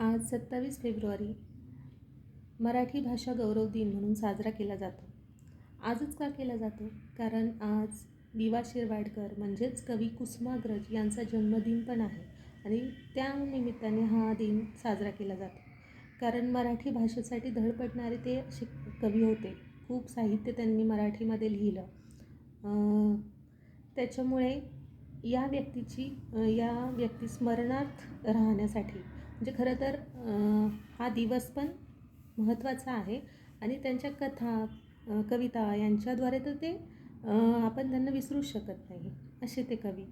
आज सत्तावीस फेब्रुवारी. मराठी भाषा गौरव दिन म्हणून साजरा केला जातो. आजच का केला जातो? कारण आज दिवा शिरवाडकर म्हणजेच कवी कुसुमाग्रज यांचा जन्मदिन पण आहे आणि त्या निमित्ताने हा दिन साजरा केला जातो. कारण मराठी भाषेसाठी धडपडणारे ते शिक कवी होते. खूप साहित्य त्यांनी मराठीमध्ये लिहिलं. त्याच्यामुळे या व्यक्तीची या व्यक्ती स्मरणार्थ राहण्यासाठी म्हणजे खरं तर हा दिवस पण महत्त्वाचा आहे. आणि त्यांच्या कथा कविता यांच्याद्वारे तर ते आपण त्यांना विसरू शकत नाही. असे ते कवी.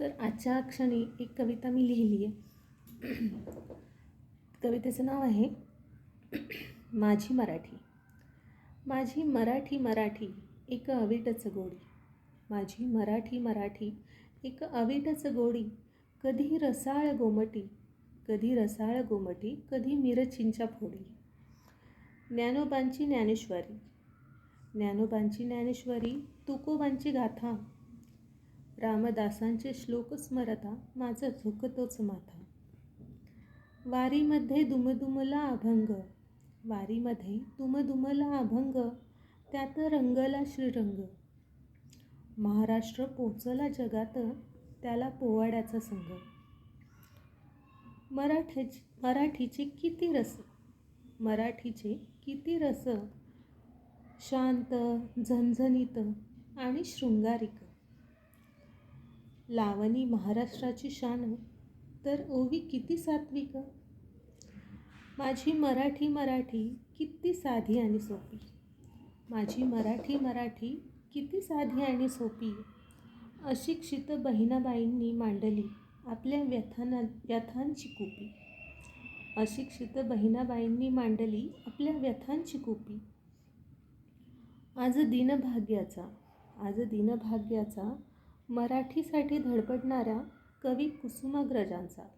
तर आजच्या क्षणी एक कविता मी लिहिली आहे. कवितेचं नाव आहे माझी मराठी. माझी मराठी मराठी एक अविटच गोडी. माझी मराठी मराठी एक अविटच गोडी. कधी रसाळ गोमटी कधी रसाळ गोमटी कधी मिरचिंच्या फोडी. ज्ञानोबांची ज्ञानेश्वरी. ज्ञानोबांची ज्ञानेश्वरी तुकोबांची गाथा. रामदासांचे श्लोक स्मरता माझं झुकतोच माथा. वारीमध्ये दुमदुमला अभंग. वारीमध्ये दुमदुमला अभंग. त्यात रंगला श्रीरंग. महाराष्ट्र पोचला जगात. त्याला पोवाड्याचा संघ. मराठ्याची मराठीचे किती रस मराठीचे किती रस शांत झणझणीत आणि शृंगारिक. लावणी महाराष्ट्राची शान हो, तर ओवी किती सात्विक. माझी मराठी मराठी किती साधी आणि सोपी. माझी मराठी मराठी किती साधी आणि सोपी. अशिक्षित बहिणाबाईंनी मांडली आपल्या व्यथाना व्यथांची कुपी. अशिक्षित बहिणाबाईंनी मांडली आपल्या व्यथांची कुपी. आज दिनभाग्याचा आज दिनभाग्याचा मराठीसाठी धडपडणाऱ्या कवी कुसुमाग्रजांचा.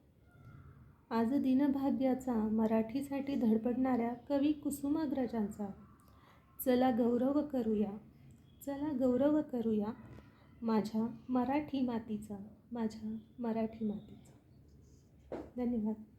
आज दिनभाग्याचा मराठीसाठी धडपडणाऱ्या कवी कुसुमाग्रजांचा. चला गौरव करूया चला गौरव करूया माझ्या मराठी मातीचा माझ्या मराठी मातीचा. धन्यवाद.